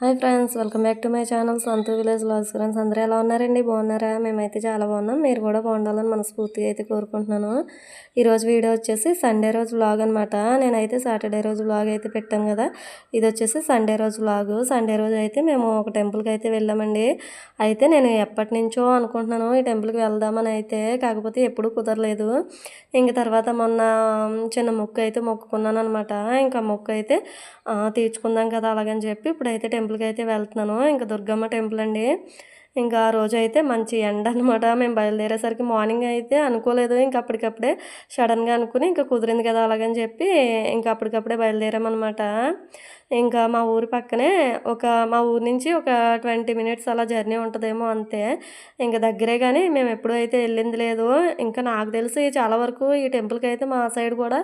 Hi friends welcome back to my channel Santhu village loss friends అందరూ ఎలా ఉన్నారండి? బాగున్నారా? మేమైతే చాలా బాగున్నాం. మీరు కూడా బాగుండాలని మనస్ఫూర్తిగా అయితే కోరుకుంటున్నాను. ఈరోజు వీడియో వచ్చేసి సండే రోజు వ్లాగ్ అనమాట నేనైతే సాటర్డే రోజు వ్లాగ్ అయితే పెట్టాను కదా. ఇది వచ్చేసి సండే రోజు వ్లాగ్ సండే రోజు అయితే మేము ఒక టెంపుల్కి అయితే వెళ్ళామండి. అయితే నేను ఎప్పటి నుంచో అనుకుంటున్నాను ఈ టెంపుల్కి వెళ్దామని అయితే. కాకపోతే ఎప్పుడూ కుదరలేదు. ఇంక తర్వాత మొన్న చిన్న మొక్క అయితే మొక్కుకున్నాను అనమాట ఇంకా మొక్క అయితే తీర్చుకుందాం కదా అలాగని చెప్పి ఇప్పుడైతే టెంపుల్కి అయితే వెళ్తున్నాను. ఇంకా దుర్గమ్మ టెంపుల్ అండి. ఇంకా ఆ రోజు అయితే మంచి ఎండ అనమాట మేము బయలుదేరేసరికి మార్నింగ్ అయితే అనుకోలేదు. ఇంకా అప్పటికప్పుడే సడన్గా అనుకుని ఇంకా కుదిరింది కదా అలాగని చెప్పి ఇంకా అప్పటికప్పుడే బయలుదేరామన్నమాట. ఇంకా మా ఊరి పక్కనే ఒక మా ఊరి నుంచి ఒక ట్వంటీ మినిట్స్ అలా జర్నీ ఉంటుందేమో అంతే. ఇంకా దగ్గరే కానీ మేము ఎప్పుడూ అయితే వెళ్ళింది లేదు. ఇంకా నాకు తెలిసి చాలా వరకు ఈ టెంపుల్కి అయితే మా సైడ్ కూడా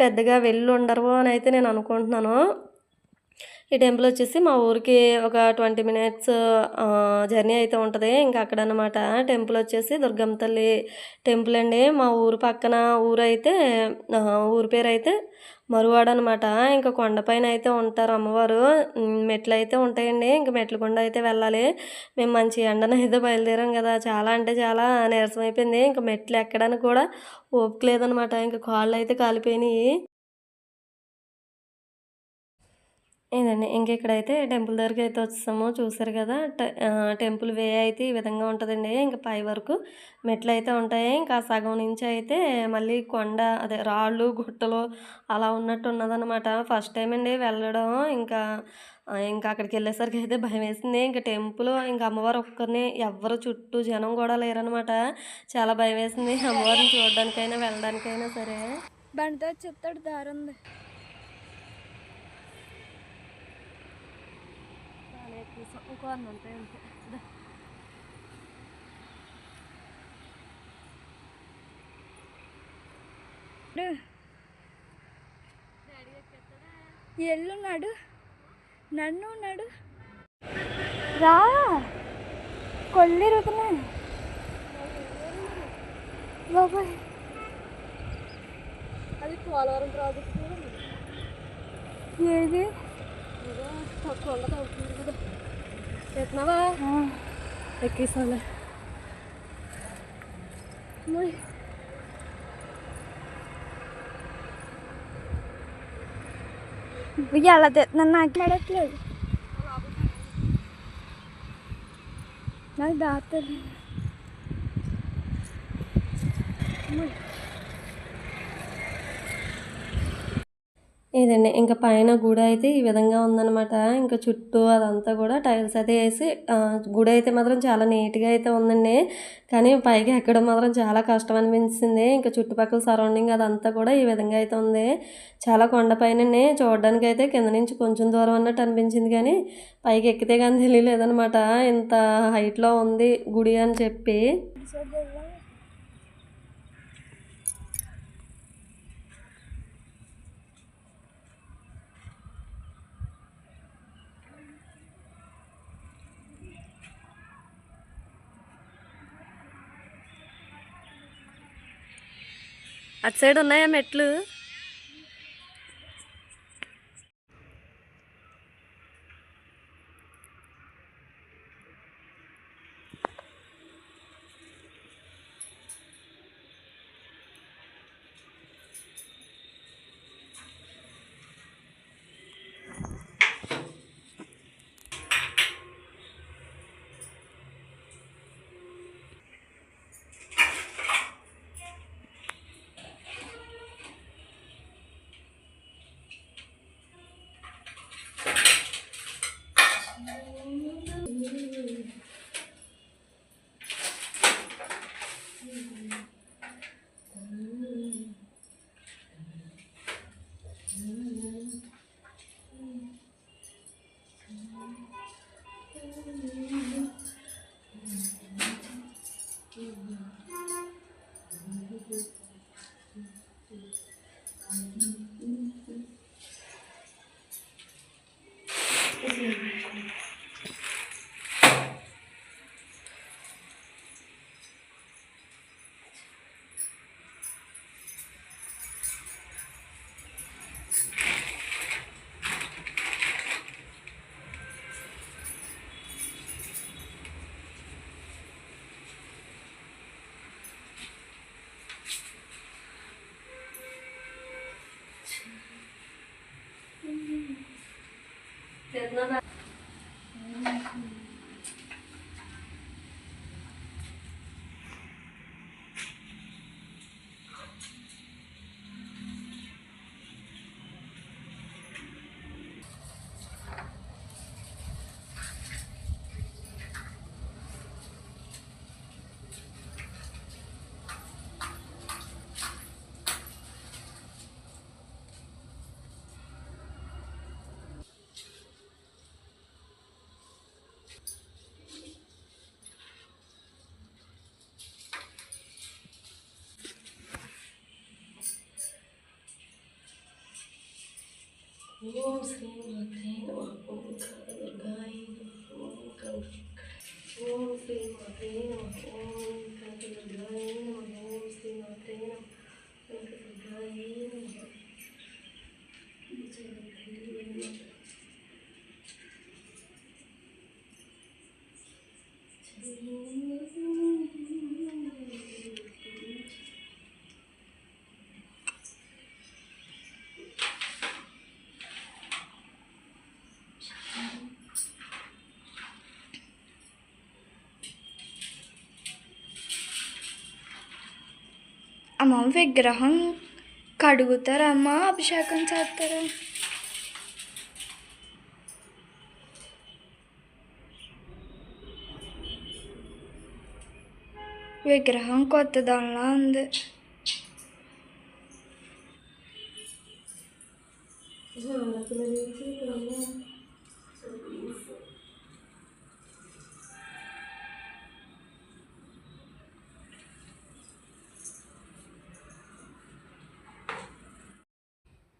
పెద్దగా వెళ్ళి ఉండరు అని అయితే నేను అనుకుంటున్నాను. ఈ టెంపుల్ వచ్చేసి మా ఊరికి ఒక ట్వంటీ మినిట్స్ జర్నీ అయితే ఉంటుంది. ఇంకా అక్కడ అనమాట టెంపుల్ వచ్చేసి దుర్గమ్మ తల్లి టెంపుల్ అండి. మా ఊరు పక్కన ఊరు అయితే ఊరి పేరు అయితే మరువాడ అనమాట ఇంకా కొండపైన అయితే ఉంటారు అమ్మవారు. మెట్లు అయితే ఉంటాయండి. ఇంకా మెట్ల కొండ అయితే వెళ్ళాలి. మేము మంచి ఎండన అయితే బయలుదేరాం కదా. చాలా అంటే చాలా నీరసం అయిపోయింది. ఇంకా మెట్లు ఎక్కడానికి కూడా ఓపిక లేదనమాట ఇంకా కాళ్ళు అయితే కాలిపోయినాయి. ఇదండి ఇంక ఇక్కడైతే టెంపుల్ దగ్గరికి అయితే వచ్చాము చూసారు కదా టెంపుల్ వే అయితే ఈ విధంగా ఉంటుందండి. ఇంకా పై వరకు మెట్లు అయితే ఉంటాయి. ఇంకా సగం నుంచి అయితే మళ్ళీ కొండ అదే రాళ్ళు గుట్టలు అలా ఉన్నట్టు ఉన్నదనమాట ఫస్ట్ టైం అండి వెళ్ళడం. ఇంకా ఇంకా అక్కడికి వెళ్ళేసరికి అయితే భయం వేసింది. ఇంకా టెంపుల్ ఇంకా అమ్మవారు ఒక్కరిని ఎవ్వరు చుట్టూ జనం కూడా లేరనమాట చాలా భయం వేసింది. అమ్మవారిని చూడడానికైనా వెళ్ళడానికైనా సరే. బండితో చెప్తాడు దారి ఉంది ఇంకో అన్న ఉంటాయి అంతే. ఎల్లున్నాడు నన్ను ఉన్నాడు రా. కొల్లిరుగుతున్నా బాబాయ్. అది పోలవరం ప్రాజెక్ట్ ఏది? కొండ తగ్గుతుంది కదా. ఎత్తున్నావా ఆ, ఎక్కిస్తాలే ఎలా తెస్తున్నాను నాకు పడట్లేదు నాకు దాతలేదు ఇదండి ఇంకా పైన గుడి అయితే ఈ విధంగా ఉందన్నమాట. ఇంకా చుట్టూ అదంతా కూడా టైల్స్ అయితే వేసి గుడి అయితే మాత్రం చాలా నీట్గా అయితే ఉందండి. కానీ పైకి ఎక్కడం మాత్రం చాలా కష్టం అనిపించింది ఇంకా చుట్టుపక్కల సరౌండింగ్ అదంతా కూడా ఈ విధంగా అయితే ఉంది. చాలా కొండ పైన చూడడానికి అయితే కింద నుంచి కొంచెం దూరం అన్నట్టు అనిపించింది. కానీ పైకి ఎక్కితే కానీ తెలియలేదనమాట ఇంత హైట్లో ఉంది గుడి అని చెప్పి. అటు సైడ్ ఉన్నాయా మెట్లు? Thank you. remember ఓం శ్రీ మాత్రే నమః అమ్మ విగ్రహం కడుగుతారమ్మా అభిషేకం చేస్తారా. విగ్రహం కొత్త దానిలా ఉంది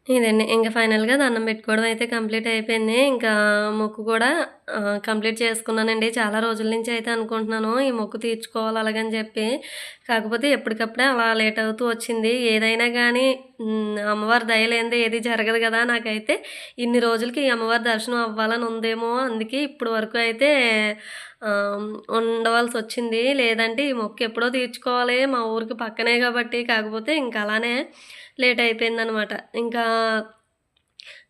ఇదండి. ఇంకా ఫైనల్గా దండం పెట్టుకోవడం అయితే కంప్లీట్ అయిపోయింది. ఇంకా మొక్కు కూడా కంప్లీట్ చేసుకున్నానండి. చాలా రోజుల నుంచి అయితే అనుకుంటున్నాను ఈ మొక్కు తీర్చుకోవాలి అలాగని చెప్పి. కాకపోతే ఎప్పటికప్పుడే అలా లేట్ అవుతూ వచ్చింది. ఏదైనా కానీ అమ్మవారి దయలేందే ఏది జరగదు కదా నాకైతే. ఇన్ని రోజులకి ఈ అమ్మవారి దర్శనం అవ్వాలని ఉందేమో అందుకే ఇప్పుడు వరకు అయితే ఉండవలసి వచ్చింది. లేదంటే ఈ మొక్కు ఎప్పుడో తీర్చుకోవాలి మా ఊరికి పక్కనే కాబట్టి. కాకపోతే ఇంకా అలానే లేట్ అయిపోయిందనమాట. ఇంకా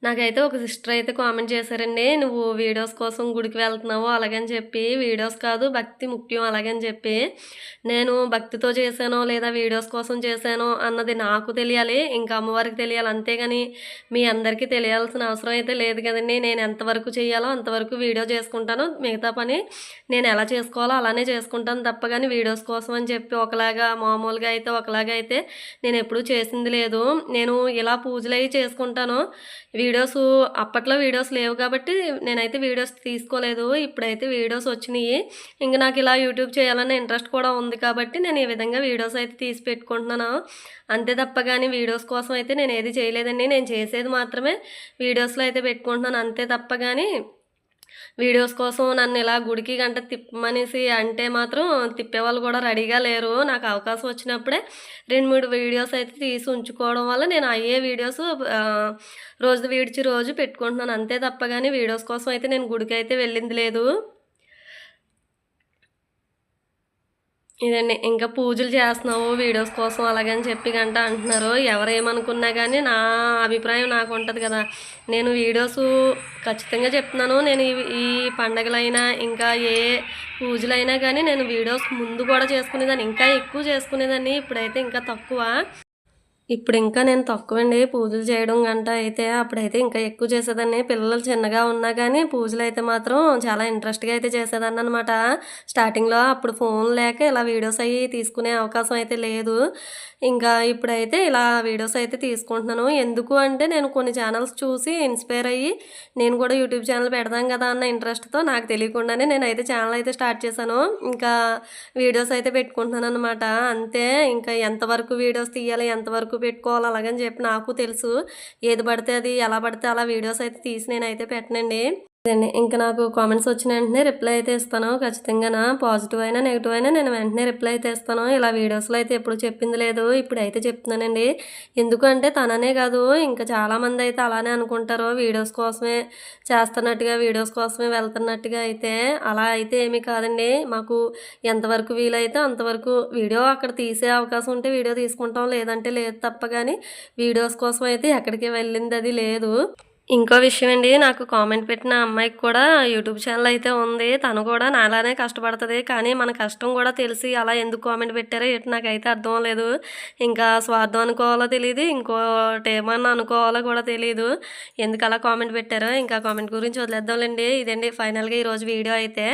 నాకైతే ఒక సిస్టర్ అయితే కామెంట్ చేశారండి నువ్వు వీడియోస్ కోసం గుడికి వెళ్తున్నావు అలాగని చెప్పి వీడియోస్ కాదు భక్తి ముఖ్యం అలాగని చెప్పి. నేను భక్తితో చేశానో లేదా వీడియోస్ కోసం చేశానో అన్నది నాకు తెలియాలి ఇంకా అమ్మవారికి తెలియాలి. అంతేగాని మీ అందరికీ తెలియాల్సిన అవసరం అయితే లేదు కదండి. నేను ఎంతవరకు చేయాలో అంతవరకు వీడియో చేసుకుంటాను. మిగతా పని నేను ఎలా చేసుకోవాలో అలానే చేసుకుంటాను తప్ప కానీ వీడియోస్ కోసం అని చెప్పి ఒకలాగా మామూలుగా అయితే ఒకలాగా అయితే నేను ఎప్పుడూ చేసింది లేదు. నేను ఇలా పూజలు అవి చేసుకుంటాను. వీడియోస్ అప్పట్లో వీడియోస్ లేవు కాబట్టి నేనైతే వీడియోస్ తీసుకోలేదు. ఇప్పుడైతే వీడియోస్ వచ్చినాయి. ఇంకా నాకు ఇలా యూట్యూబ్ చేయాలనే ఇంట్రెస్ట్ కూడా ఉంది కాబట్టి నేను ఈ విధంగా వీడియోస్ అయితే తీసి పెట్టుకుంటున్నాను. అంతే తప్ప కానీ వీడియోస్ కోసం అయితే నేను ఏది చేయలేదండి. నేను చేసేది మాత్రమే వీడియోస్లో అయితే పెట్టుకుంటున్నాను. అంతే తప్ప కానీ వీడియోస్ కోసం నన్ను ఇలా గుడికి గంట తిప్పమనేసి అంటే మాత్రం తిప్పేవాళ్ళు కూడా రెడీగా లేరు. నాకు అవకాశం వచ్చినప్పుడే రెండు మూడు వీడియోస్ అయితే తీసి ఉంచుకోవడం వల్ల నేను అయ్యే వీడియోస్ రోజు వీడిచి రోజు పెట్టుకుంటున్నాను. అంతే తప్ప కానీ వీడియోస్ కోసం అయితే నేను గుడికి అయితే వెళ్ళింది లేదు. ఇదండి ఇంకా పూజలు చేస్తున్నావు వీడియోస్ కోసం అలాగని చెప్పి గంట అంటున్నారు. ఎవరేమనుకున్నా కానీ నా అభిప్రాయం నాకు ఉంటుంది కదా. నేను వీడియోస్ ఖచ్చితంగా చెప్తున్నాను. నేను ఈ ఈ పండగలైనా ఇంకా ఏ పూజలైనా కానీ నేను వీడియోస్ ముందు కూడా చేసుకునేదాన్ని ఇంకా ఎక్కువ చేసుకునేదాన్ని. ఇప్పుడైతే ఇంకా తక్కువ. ఇప్పుడు ఇంకా నేను తక్కువండి. పూజలు చేయడం గంట అయితే అప్పుడైతే ఇంకా ఎక్కువ చేసేదాన్ని. పిల్లలు చిన్నగా ఉన్నా కానీ పూజలు అయితే మాత్రం చాలా ఇంట్రెస్ట్గా అయితే చేసేదాన్ని అనమాట స్టార్టింగ్లో అప్పుడు ఫోన్ లేక ఇలా వీడియోస్ అవి తీసుకునే అవకాశం అయితే లేదు. ఇంకా ఇప్పుడైతే ఇలా వీడియోస్ అయితే తీసుకుంటున్నాను. ఎందుకు అంటే నేను కొన్ని ఛానల్స్ చూసి ఇన్స్పైర్ అయ్యి నేను కూడా యూట్యూబ్ ఛానల్ పెడదాం కదా అన్న ఇంట్రెస్ట్తో నాకు తెలియకుండానే నేనైతే ఛానల్ అయితే స్టార్ట్ చేశాను. ఇంకా వీడియోస్ అయితే పెట్టుకుంటున్నాను అనమాట అంతే. ఇంకా ఎంతవరకు వీడియోస్ తీయాలి ఎంతవరకు పెట్టుకోవాలి అలాగని చెప్పి నాకు తెలుసు. ఏది పడితే అది ఎలా పడితే అలా వీడియోస్ అయితే తీసి నేనైతే పెట్టనండి. ఇంకా నాకు కామెంట్స్ వచ్చిన వెంటనే రిప్లై అయితే ఇస్తాను. ఖచ్చితంగా పాజిటివ్ అయినా నెగిటివ్ అయినా నేను వెంటనే రిప్లై అయితే ఇస్తాను. ఇలా వీడియోస్లో అయితే ఎప్పుడు చెప్పింది లేదు ఇప్పుడు అయితే చెప్తున్నానండి. ఎందుకంటే తననే కాదు ఇంకా చాలామంది అయితే అలానే అనుకుంటారు. వీడియోస్ కోసమే చేస్తున్నట్టుగా వీడియోస్ కోసమే వెళ్తున్నట్టుగా అయితే అలా అయితే ఏమీ కాదండి. మాకు ఎంతవరకు వీలైతే అంతవరకు వీడియో అక్కడ తీసే అవకాశం ఉంటే వీడియో తీసుకుంటాం. లేదంటే లేదు తప్ప కానీ వీడియోస్ కోసం అయితే ఎక్కడికి వెళ్ళింది అది లేదు. ఇంకో విషయం అండి నాకు కామెంట్ పెట్టిన అమ్మాయికి కూడా యూట్యూబ్ ఛానల్ అయితే ఉంది. తను కూడా నాలానే కష్టపడుతుంది. కానీ మన కష్టం కూడా తెలిసి అలా ఎందుకు కామెంట్ పెట్టారో ఇటు నాకైతే అర్థం లేదు ఇంకా స్వార్థం అనుకోవాలో తెలియదు ఇంకోటి ఏమన్నా అనుకోవాలో కూడా తెలియదు ఎందుకు అలా కామెంట్ పెట్టారో ఇంకా కామెంట్ గురించి వదిలేద్దాంలేండి. ఇదండి ఫైనల్గా ఈరోజు వీడియో అయితే.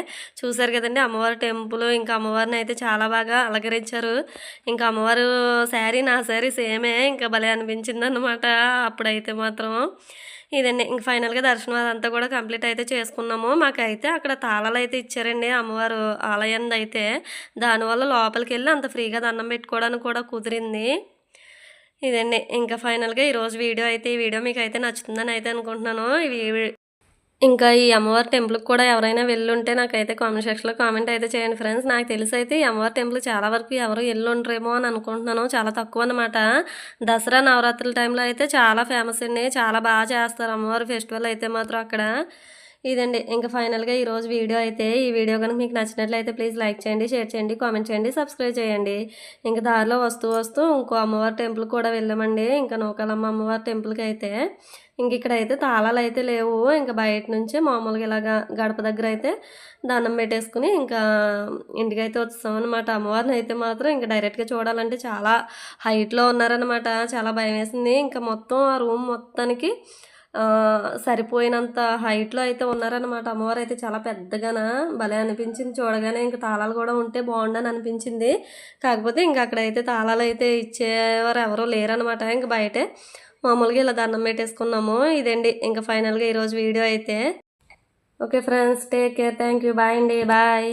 చూసారు కదండి అమ్మవారి టెంపుల్ ఇంకా అమ్మవారిని అయితే చాలా బాగా అలంకరించారు. ఇంకా అమ్మవారు శారీ నా శారీ సేమే ఇంకా భలే అనిపించింది అనమాట అప్పుడైతే మాత్రం. ఇదండి. ఇంక ఫైనల్గా దర్శనం అదంతా కూడా కంప్లీట్ అయితే చేసుకున్నాము. మాకైతే అక్కడ తాళాలు అయితే ఇచ్చారండి అమ్మవారు ఆలయాన్ని అయితే దానివల్ల లోపలికి వెళ్ళి అంత ఫ్రీగా దండం పెట్టుకోవడానికి కూడా కుదిరింది. ఇదండి. ఇంకా ఫైనల్గా ఈరోజు వీడియో అయితే ఈ వీడియో మీకు అయితే నచ్చుతుందని అయితే అనుకుంటున్నాను. ఇవి ఇంకా ఈ అమ్మవారి టెంపుల్కి కూడా ఎవరైనా వెళ్ళుంటే నాకైతే కామెంట్ సెక్షన్లో కామెంట్ అయితే చేయండి ఫ్రెండ్స్ నాకు తెలిసి అయితే ఈ అమ్మవారి టెంపుల్ చాలా వరకు ఎవరు వెళ్ళుంటారేమో అని అనుకుంటున్నాను. చాలా తక్కువ అనమాట దసరా నవరాత్రుల టైంలో అయితే చాలా ఫేమస్ అండి. చాలా బాగా చేస్తారు అమ్మవారి ఫెస్టివల్ అయితే మాత్రం అక్కడ. ఇదండి. ఇంకా ఫైనల్గా ఈరోజు వీడియో అయితే. ఈ వీడియో కనుక మీకు నచ్చినట్లయితే ప్లీజ్ లైక్ చేయండి షేర్ చేయండి కామెంట్ చేయండి సబ్స్క్రైబ్ చేయండి. ఇంకా దారిలో వస్తూ వస్తూ ఇంకో అమ్మవారి టెంపుల్ కూడా వెళ్ళామండి. ఇంకా నూకాలమ్మ అమ్మవారి టెంపుల్కి అయితే. ఇంక ఇక్కడ అయితే తాళాలు అయితే లేవు. ఇంకా బయట నుంచే మామూలుగా ఇలాగా గడప దగ్గర అయితే దండం పెట్టేసుకుని ఇంకా ఇంటికైతే వచ్చాం అనమాట అమ్మవారిని అయితే మాత్రం ఇంకా డైరెక్ట్గా చూడాలంటే చాలా హైట్లో ఉన్నారనమాట చాలా భయం వేసింది ఇంకా మొత్తం ఆ రూమ్ మొత్తానికి సరిపోయినంత హైట్లో అయితే ఉన్నారనమాట అమ్మవారు అయితే చాలా పెద్దగాన భలే అనిపించింది చూడగానే. ఇంకా తాళాలు కూడా ఉంటే బాగుండని అనిపించింది. కాకపోతే ఇంకా అక్కడైతే తాళాలు అయితే ఇచ్చేవారు ఎవరో లేరనమాట ఇంకా బయటే మామూలుగా ఇలా దండం పెట్టేసుకున్నాము. ఇదండి. ఇంకా ఫైనల్గా ఈరోజు వీడియో అయితే. Okay friends take care. Thank you bye అండి. బాయ్.